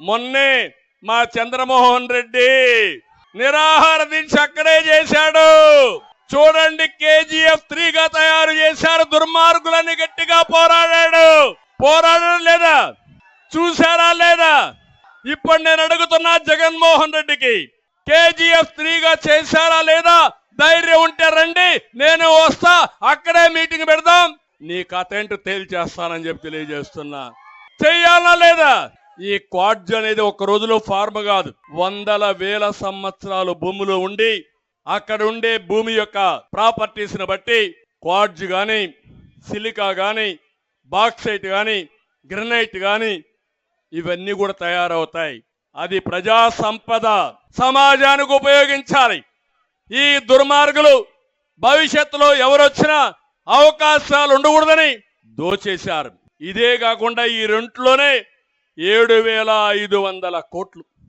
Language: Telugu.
మొన్నే మా చంద్రమోహన్ రెడ్డి నిరాహార దీక్ష అక్కడే చేశాడు. చూడండి కేజీఎఫ్ త్రీగా తయారు చేశారు. దుర్మార్గులని గట్టిగా పోరాడాడు. పోరాడడం లేదా? చూసారా లేదా? ఇప్పుడు నేను అడుగుతున్నా జగన్మోహన్ రెడ్డికి కేజీఎఫ్ త్రీగా చేశారా లేదా? ధైర్యం ఉంటే రండి నేను వస్తా అక్కడే మీటింగ్ పెడదాం. నీ కథ ఏంటో తేల్చేస్తానని చెప్పి తెలియజేస్తున్నా. చెయ్యాలా లేదా? ఈ క్వాడ్జ్ అనేది ఒక రోజులో ఫార్మ్ కాదు. వందల వేల సంవత్సరాలు భూమిలో ఉండి అక్కడ ఉండే భూమి యొక్క ప్రాపర్టీస్ని బట్టి క్వాడ్జ్ గాని సిలికా గాని బాక్సైట్ గాని గ్రనైట్ గాని ఇవన్నీ కూడా తయారవుతాయి. అది ప్రజా సంపద సమాజానికి ఉపయోగించాలి. ఈ దుర్మార్గులు భవిష్యత్తులో ఎవరొచ్చినా అవకాశాలు ఉండకూడదని దోచేశారు. ఇదే కాకుండా ఈ రెంట్లోనే ఏడు వేల ఐదు వందల కోట్లు.